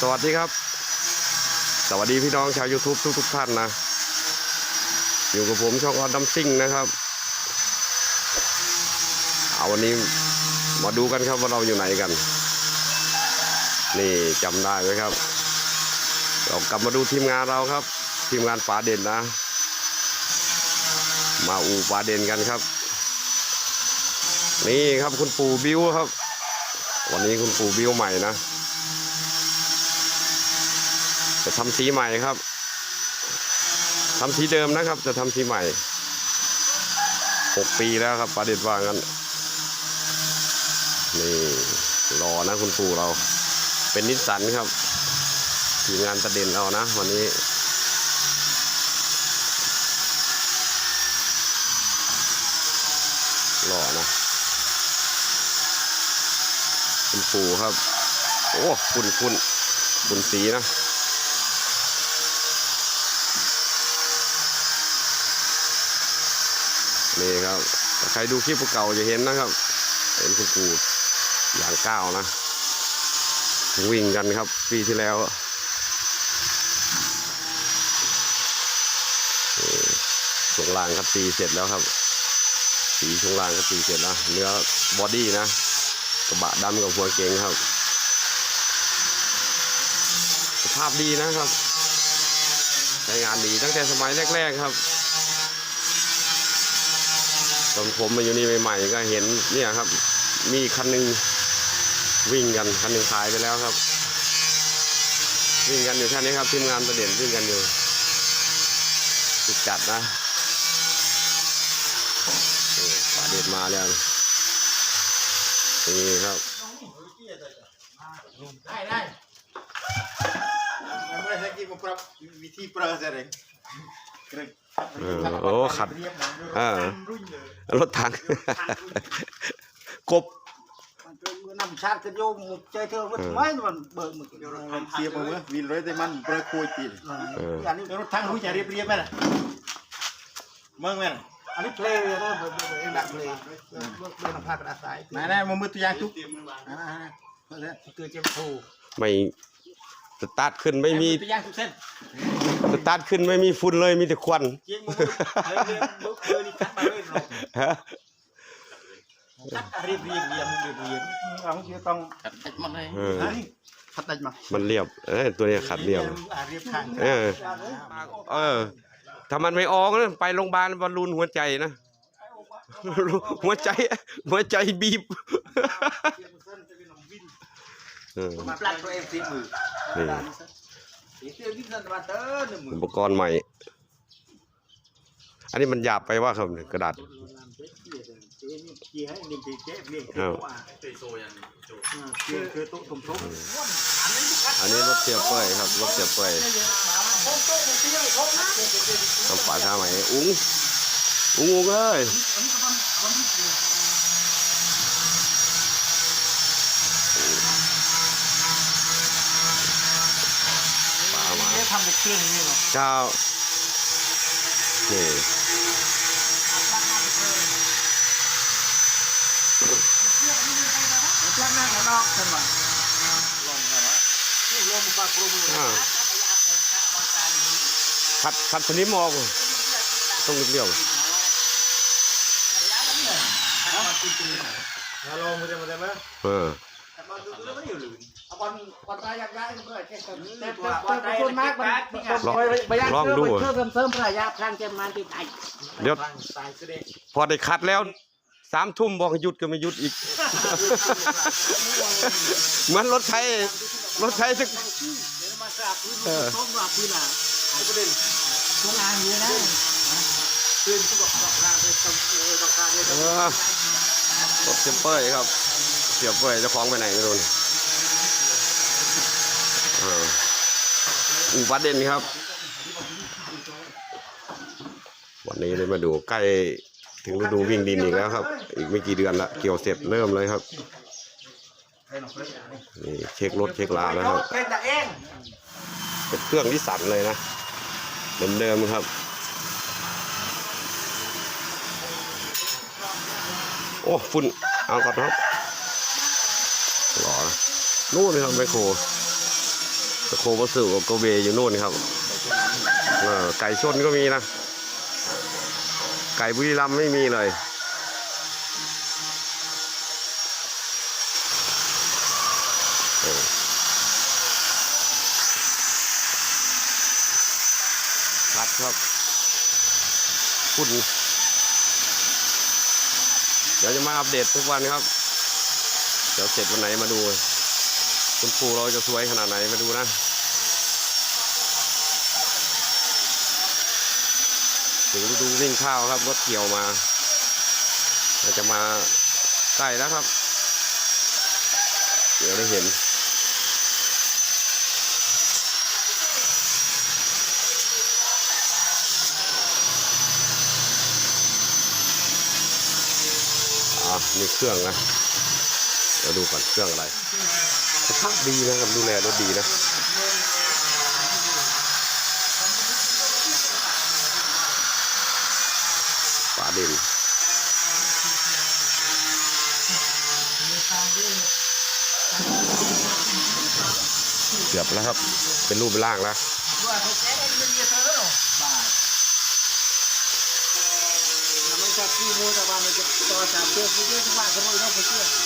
สวัสดีครับ สวัสดีพี่น้องชาว YouTube ทุกทุกท่านนะ อยู่กับผมช่องออดัมซิ่งนะครับเอาวันนี้มาดูกันครับว่าเราอยู่ไหนกัน นี่จำได้ไหมครับ เรากลับมาดูทีมงานเราครับ ทีมงานป๋าเด่นนะ มาอูป๋าเด่นกันครับ นี่ครับคุณปู่บิวครับ วันนี้คุณปู่บิวใหม่นะ จะทำสีใหม่ครับทำสีเดิมนะครับ จะทำสีใหม่หกปีแล้วครับประเด็นว่างั้นนี่รอนะคุณปู่เรา เป็นนิสสันครับทีมงานประเด็นเรานะ วันนี้รอนะคุณปู่ครับ โอ้คุณคุณคุณสีนะ นี่ครับถ้า ใครดูคลิปเก่าจะเห็นนะครับ เห็นคุณปู่อย่างก้าวนะ วิ่งกันครับ ปีที่แล้วช่วงล่างครับตีเสร็จแล้วครับ สีช่วงล่างก็ตีเสร็จแล้วเนื้อบอดี้นะ กระบะดำกับหัวเก๋งครับ สภาพดีนะครับใช้งานดีตั้งแต่สมัยแรก ๆ ครับ ตอนผมมาอยู่นี่ใหม่ๆก็เห็นเนี่ยครับ มีคันหนึ่งวิ่งกันคันหนึ่งขายไปแล้วครับ วิ่งกันอยู่แค่นี้ครับทีมงานประเด็นวิ่งกันอยู่สุดจัดนะประเด็นมาแล้วนี่ครับได้ได้ไม่ใช่กี่มาปรับวิธีปรับอะไรเกรง เออโอ้ขัดเรียบนะเออรุ่นเลยรถถังกบมันเป็นนำชาติกันโยมมุกใจเธอว่าทำไมมันเบิกมึงเสียมาเมื่อวินร้อยแต่มันเบิกคุยตีเอออันนี้รถทั้งรู้จะเรียบเรียบไหมล่ะเมืองแม่อันนี้เพลย์เลยนะเองดักเพลย์เบิกเบิกน้ำผ้ากระดาษสายไหนไหนมือมือตัวอย่างทุกนั่นนะคือเจ็บทูไม่สตาร์ทขึ้นไม่มีตัวอย่างทุกเส้น สตาร์ทขึ้นไม่มีฝุ่นเลยมีแต่ควันเจียงมือเฮ้ยเฮ้ยเบิกเบิกนี่คัดมาเลยเนาะฮะคัดเรียบเรียบเรียบเรียบเรียบเอาเดี๋ยวต้องขัดติดมาเลยเออคัดได้มามันเรียบเอ้ยตัวนี้ขัดเรียบเรียบข้างเออเออถ้ามันไม่ออกนะไปโรงพยาบาลบอลลูนหัวใจนะหัวใจหัวใจบีบเออมาปลัดตัวเองสีมือนี่สีเสื้ อวิ่งสันมาเตอร์หนึ่งมืออุปกรณ์ใหม่ อันนี้มันหยาบไปว่าครับเนี่ยกระดาษเกี่ยให้หนึ่งปีเจ๊เรียกครับเกี่ยคือตุ๊กตุ่มทุกอันนี้รถเสียเปื่อยครับรถเสียเปื่อยทำฝาท่าใหม่ อุ้ง อุ้งอุ้งเอ้ย ฝามา ทำในเครื่องนี่เนาะเจ้านี่ลัดหน้าของนอกใช่ไหมลองนะนี่ลงมปากโปรมืออ่าขัดขัดสนิมออกต้องเรียวลโหลมึงจะมาได้ไหมเออ บอลดูดูไม่อยู่หรือบอลบอลตายอยากย้ายเพื่อแค่เติมแต่แต่แต่แต่ส่วนมากมันลองไปย้ายลองเพิ่มดูเพิ่มเพิ่มเพิ่มเพื่อยาพลังเจมมันติดไอเดี๋ยวตายเสด็จพอได้ขัดแล้วสามทุ่มบอกให้หยุดก็ไม่หยุดอีก เหมือนรถไถรถไถสักมากราบพื้นเออต้มกราบพื้นอะไอ้ประเด็นทุกงานเยอะนะพื้นที่บอกดอกข้างไปต้มเออดอกข้างเนี่ยเออรถเสียเป้ยครับ เสียเป้ยเจ้าของไปไหนไม่รู้นี่เออ อูบัดเด่นครับ วันนี้เลยมาดูใกล้ถึงฤดูวิ่งดินอีกแล้วครับ อีกไม่กี่เดือนละเกี่ยวเสร็จเริ่มเลยครับนี่เช็ครถเช็คลาแล้วครับเป็นเองเป็นเครื่องที่สั่นเลยนะเดิมๆครับโอ้ฝุ่นเอาก่อนครับหล่อนะนู่นเลยครับไมโคร ตะโคบัสึกับโกเบอยู่นู่นครับไก่ชนก็มีนะ ไก่บุรีรัมไม่มีเลยครับครับคุณเดี๋ยวจะมาอัปเดตทุกวันครับ เดี๋ยวเสร็จวันไหนมาดู คุณครูเราจะสวยขนาดไหนมาดูนะ ถึงฤดูวิ่งข้าวครับรถเกี่ยวมาเราจะมาใกล้แล้วครับ เดี๋ยวได้เห็นอ่ามีเครื่องนะ เดี๋ยวดูก่อนเครื่องอะไร สภาพดีนะครับดูแลรถดีนะปลาเด่นเกือบแล้วครับ เป็นรูปร่างแล้วจะพูดว่ามันจะต่อจากเพื่อเพื่อที่ว่าสมมติเราไปเชื่อ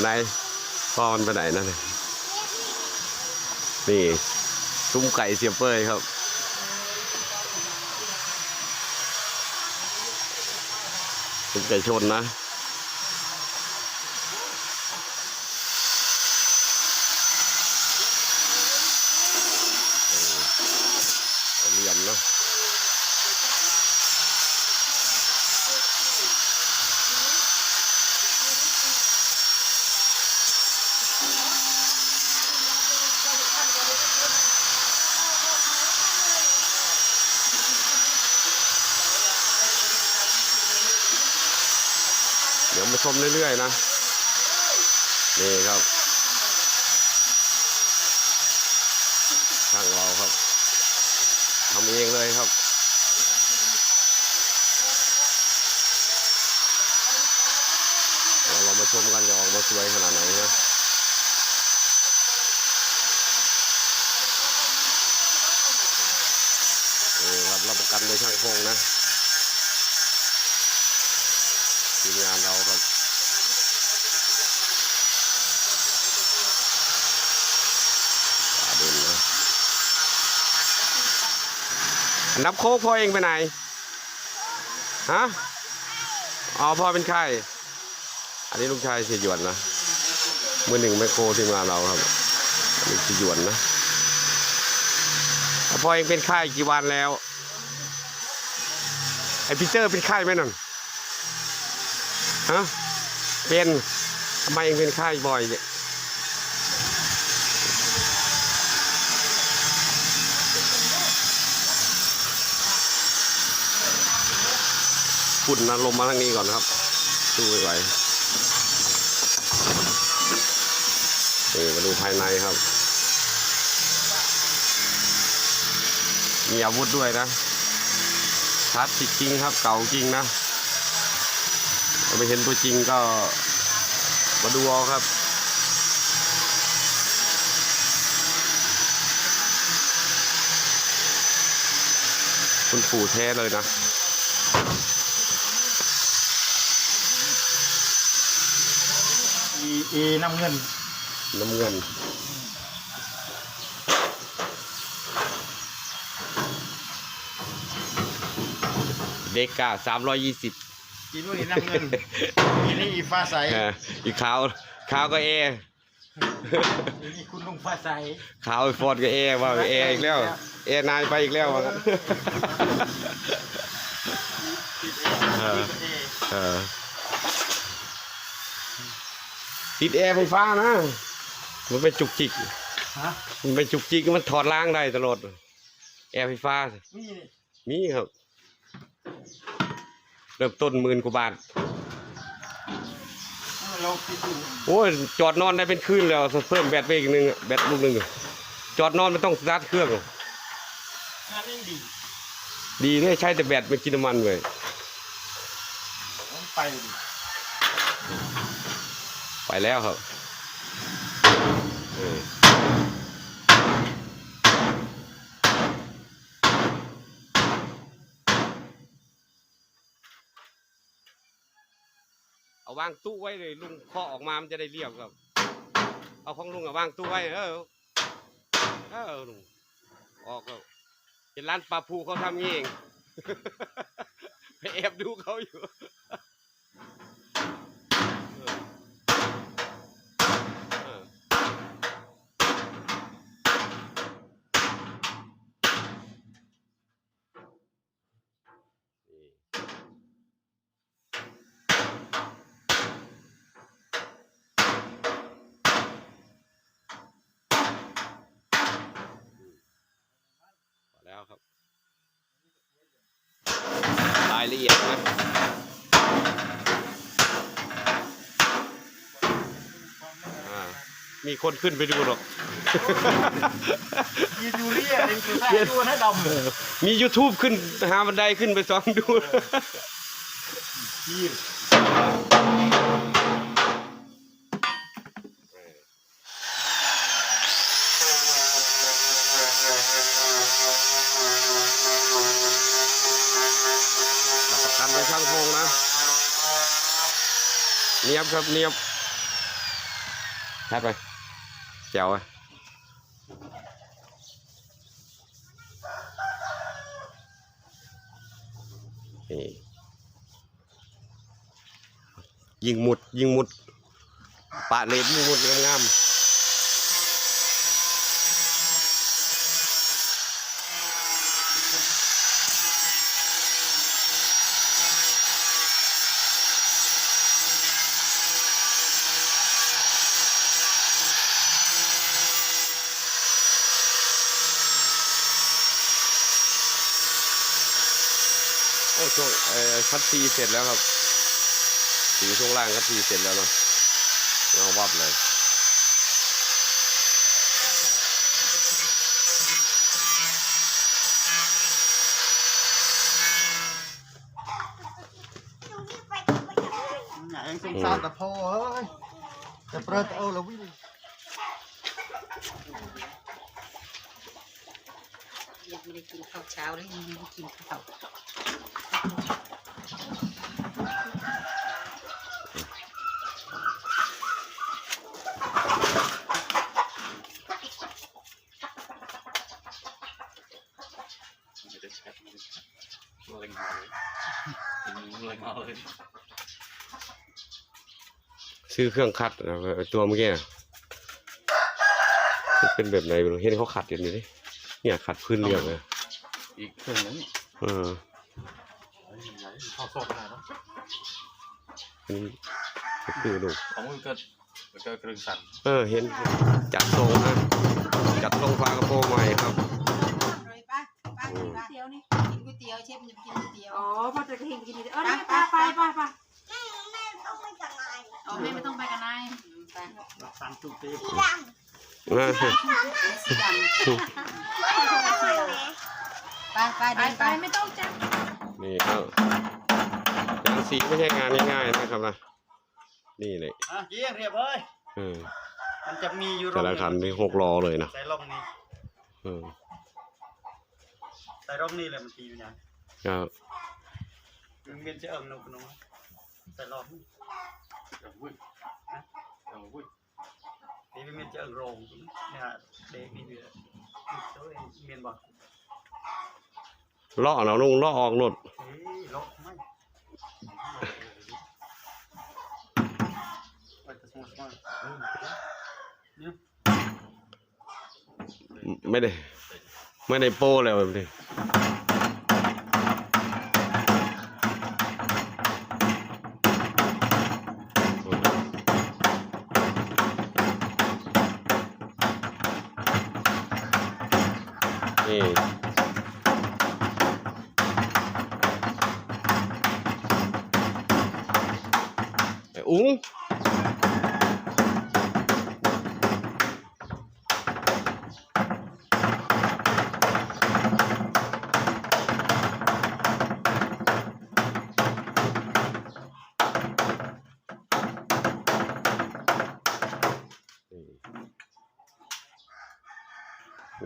ไหนพ่อมันไปไหนนั่นนี่ซุ้มไก่เสียเป้ยครับ ซุ้มไก่ชนนะ เออเหลี่ยมเนาะเดี๋ยวมา ชมเรื่อยๆนะ นี่ครับช่างเราครับทำเองเลยครับ เดี๋ยวเรามาชมกันจะออกมาสวยขนาดไหนนะนี่ครับรับประกันโดยช่างพงนะทีมงานเราครับป่าเด่นนะอั นับโคกพ่อเองไปไหน ฮะ อ๋อพ่อเป็นไข้อันนี้ลูกชายเสียหยวนนะมือหนึ่งแมคโครที่มาเราครับอันนี้เสียหยวนนะพ่อเองเป็นไข้กี่วันแล้ว ไอพีเตอร์เป็นไข้ไหมนั่น ฮะ เป็นทำไมเองเป็นไข้บ่อยเนี่ย ฝุ่นนะลมมาทางนี้ก่อนครับดูไม่ไหวนี่มาดูภายในครับ มีอาวุธด้วยนะคลาสสิกจริงครับ เก่าจริงนะไปเห็นตัวจริงก็มาดูเอาครับคุณปู่แท้เลยนะ อีอีน้ำเงิน น้ำเงิน เด็กกาสามร้อยยี่สิบอีนู่นอีน้ำเงิน อีนี่อีฟ้าใส อีกขาวขาวก็เออีนี่คุณลุงฟ้าใส ขาวไอฟอนก็เอว่าเออีกแล้ว เอนายไปอีกแล้วว่างั้นเออเออ ติดแอร์ไฟฟ้านะ มันเป็นจุกจิก ฮะมันเป็นจุกจิกมันถอดล้างได้ตลอด แอร์ไฟฟ้า นี่นี่มีครับ เริ่มต้นหมื่นกว่าบาท เราคิดดูโอ้ยจอดนอนได้เป็นคืนแล้วเพิ่มแบตไปอีกหนึ่งแบตลูกหนึ่งจอดนอนไม่ต้องสตาร์ทเครื่อง งานนี้ดีดีเลยใช้แต่แบตไม่กินน้ำมันเลยผมไปดิไป แล้วครับเออเอาวางตู้ไว้เลยลุงเคาะออกมามันจะได้เรียบครับ เอาของลุงอะวางตู้ไว้เออเออลุงออกครับเห็นร้านปลาภูเขาทำงี้เองไปแอบดูเขาอยู่ เออเออนี่พอแล้วครับ รายละเอียดนะ อ่า มีคนขึ้นไปดูหรอกยีดูเรียนี่คือใส่ดูให้ดำมี YouTube ขึ้นหาบันไดขึ้นไปซ้อมดูยีนรับประกันในช่างพงนะ เนียบครับเนียบชัดไป แจ๋วอะนี่ยิงหมุดยิงหมุดปะเลนยิงหมุดงามๆ โอ้ช่วงเอ่อ คัดซีเสร็จแล้วครับสีช่วงล่างคัดซีเสร็จแล้วเนาะเงาวับเลย nhà em không sao tập thô ơi tập rơ tập ô là quý ยังไม่ได้กินข้าวเช้าเลยยังไม่ได้กินข้าว ซื้อเครื่องคัดนะไอ้ตัวเมื่อกี้อะมันเป็นแบบไหนไม่รู้เห็นเขาขัดอยู่นี่ดิเนี่ยขัดพื้นเรียบเลยอีกเครื่องนึงเออ họ sọt này đó อันนี้ก็คือดูของมันก็มันก็เครื่องสั่นเออเห็นจัดทรงนะจัดทรงฝากระโปรงใหม่ครับเลยป้าป้ากินก๋วยเตี๋ยวนี่กินก๋ วยเตี๋ยวเชฟมันจะกินก๋วยเตี๋ยวอ๋อพอจะเห็นกินเออไปไปไปไปไปอ๋อแม่ไม่ต้องไปกับนายไป sang chủ tế นะสีดำไปไปไปเดินไปไปไม่ต้องจับนี่ครับยางสีไม่ใช่งานง่ายๆนะครับนะนี่เลย à chị em hiệp ơi เออมันจะมีอยู่แต่ละคันนี่หกล้อเลยนะใส่ร่องนี้เออ ใส่ร่องนี้เลยมันตีอยู่ยังครับมันเวียนจะเอิงนกนกใส่ร่องเดี๋ยววุ้ยเดี๋ยววุ้ยนี่มันเวียนจะเอิงโรงเนี่ยเด็กนี่เดือดเจ้าเองเมียนบอกเลาะเนาะลุงเลาะออกรถเฮ้ยลกไม่ไปแต่สมมติว่าเนี่ยไม่ได้ ไม่ได้โป้แล้วแบบนี้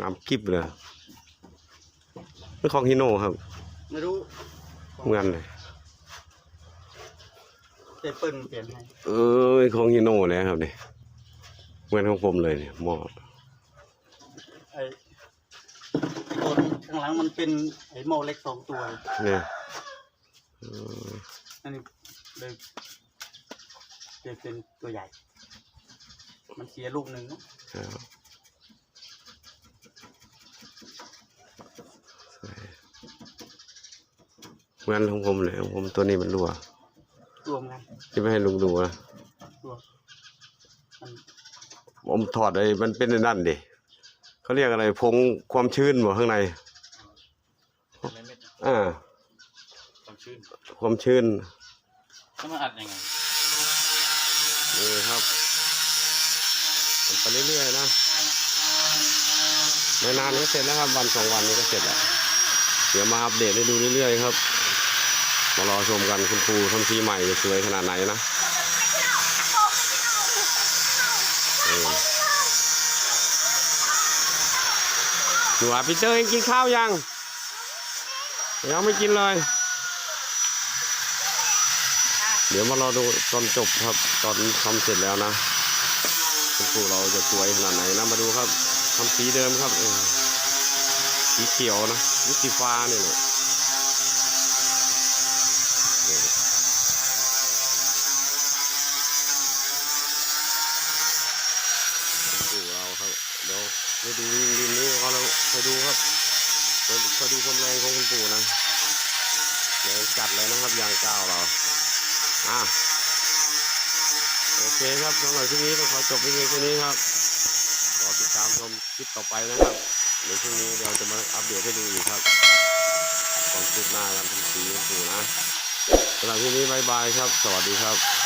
งามกิบเลยเป็นของฮิโน่ครับ ไม่รู้เหมือนเลยเจเปิ้ลเปลี่ยนให้เอ้ยของฮิโน่เลยครับนี่เหมือนของผมเลยเนี่ยหม้อไอ้ไอ้ตัวข้างหลังมันเป็นไอ้หม้อเล็กสองตัวเนี่ยเอออันนี้เลยเปลี่ยนเป็นตัวใหญ่ มันเสียลูกหนึ่งเนอะครับ เหมือนของผมเลยของผมตัวนี้มันรั่วรวมกันที่ไม่ให้ลุงดูนะรวมมันผมถอดไอ้มันเป็นไอ้นั่นดิเขาเรียกอะไรพงความชื้นบ่ข้างในอ่าความชื้นความชื้นแล้วมันอัดยังไงนี่ครับทำไปเรื่อยๆนะไม่นานก็เสร็จแล้วครับวันสองวันนี้ก็เสร็จแล้ว เดี๋ยวมาอัปเดตให้ดูเรื่อยๆครับ มารอชมกันคุณครูทำทีใหม่จะสวยขนาดไหนนะหนูอาพีเตอร์เองกินข้าวยังยังไม่กินเลย เดี๋ยวมารอดูตอนจบครับ ตอนทำเสร็จแล้วนะคุณครูเราจะสวยขนาดไหนนะมาดูครับทำสีเดิมครับเออ สีเขียวนะหรือสีฟ้าเนี่ยแหละเออคุณครูเราครับ เดี๋ยวไปดูดินดินนี้เขาเราไปดูครับไปดูความแรงของคุณปู่นะแรงจัดเลยนะครับยางก้าวเรา อะโอเคครับสำหรับคลิปนี้ต้องขอจบเพียงแค่นี้ครับรอติดตามชมคลิปต่อไปนะครับ ในช่วงนี้เราจะมาอัปเดตให้ดูอีกครับความคืบหน้าการทำสีของปู่นะสำหรับที่นี้บายบายครับ สวัสดีครับ